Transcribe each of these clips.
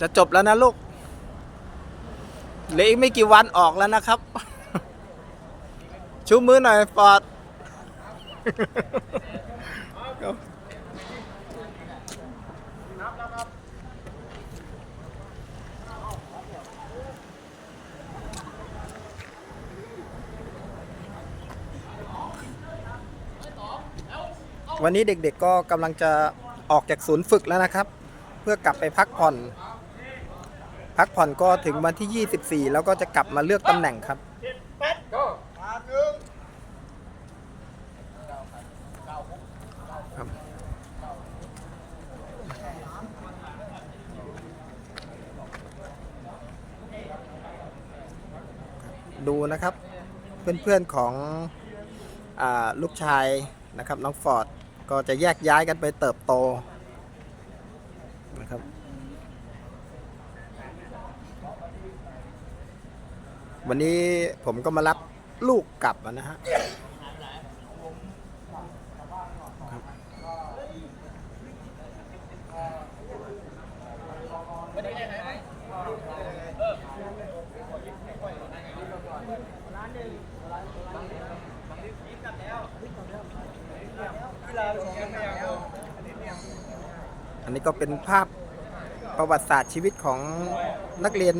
จะจบแล้วนะลูกเหลืออีกไม่กี่วันออกแล้วนะครับ ชูมือหน่อยฟอดวันนี้เด็กๆก็กำลังจะออกจากศูนย์ฝึกแล้วนะครับ เพื่อกลับไปพักผ่อน พักผ่อนก็ถึงวันที่ 24 แล้วก็จะกลับมาเลือกตำแหน่งครับดูนะครับ เพื่อนๆของอลูกชายนะครับน้องฟอร์ดก็จะแยกย้ายกันไปเติบโตนะครับ วันนี้ผมก็มารับลูกกลับนะฮะอันนี้ก็เป็นภาพประวัติศาสตร์ชีวิตของนักเรียน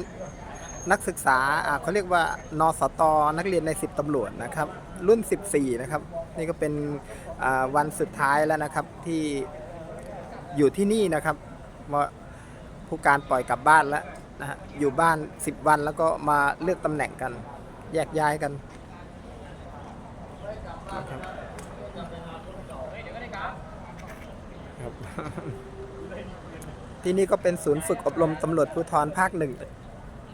นักศึกษาเขาเรียกว่านสตนักเรียนใน 10ตำรวจนะครับ รุ่น 14 นะครับ นี่ก็เป็นวันสุดท้ายแล้วนะครับที่อยู่ที่นี่นะครับผู้การปล่อยกลับบ้านแล้วนะฮะอยู่บ้าน 10 วันแล้วก็มาเลือกตำแหน่งกัน แยกย้ายกันนะครับครับที่นี่ก็เป็นศูนย์ฝึกอบรมตำรวจภูธรภาคหนึ่ง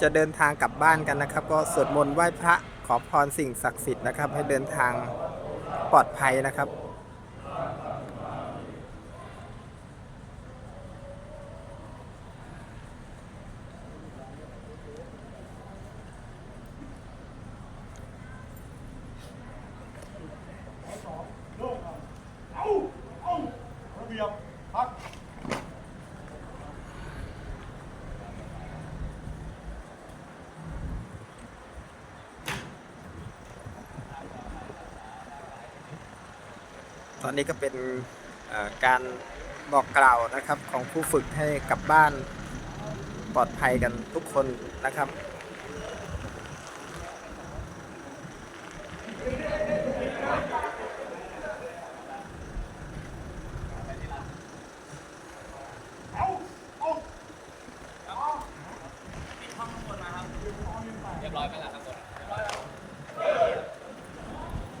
จะเดินทางกลับบ้านกันนะครับ ก็สวดมนต์ไหว้พระขอพรสิ่งศักดิ์สิทธิ์นะครับ ให้เดินทางปลอดภัยนะครับ ตอนนี้ก็เป็นการบอกกล่าวนะครับของผู้ฝึกให้กลับบ้านปลอดภัยกันทุกคนนะครับ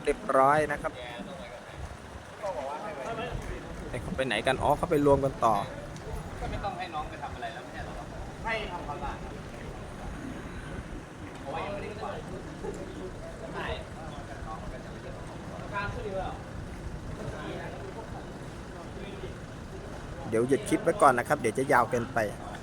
เรียบร้อยนะครับ ไอ้เขาไปไหนกัน อ๋อเขาไปรวมกันต่อ ก็ไม่ต้องให้น้องไปทำอะไรแล้วไม่ใช่เหรอให้ทำความสะอาดเพราะว่ายังไม่ได้กวาดใช่การขึ้นเรือเดี๋ยวหยุดคลิปไว้ก่อนนะครับ เดี๋ยวจะยาวเกินไปเ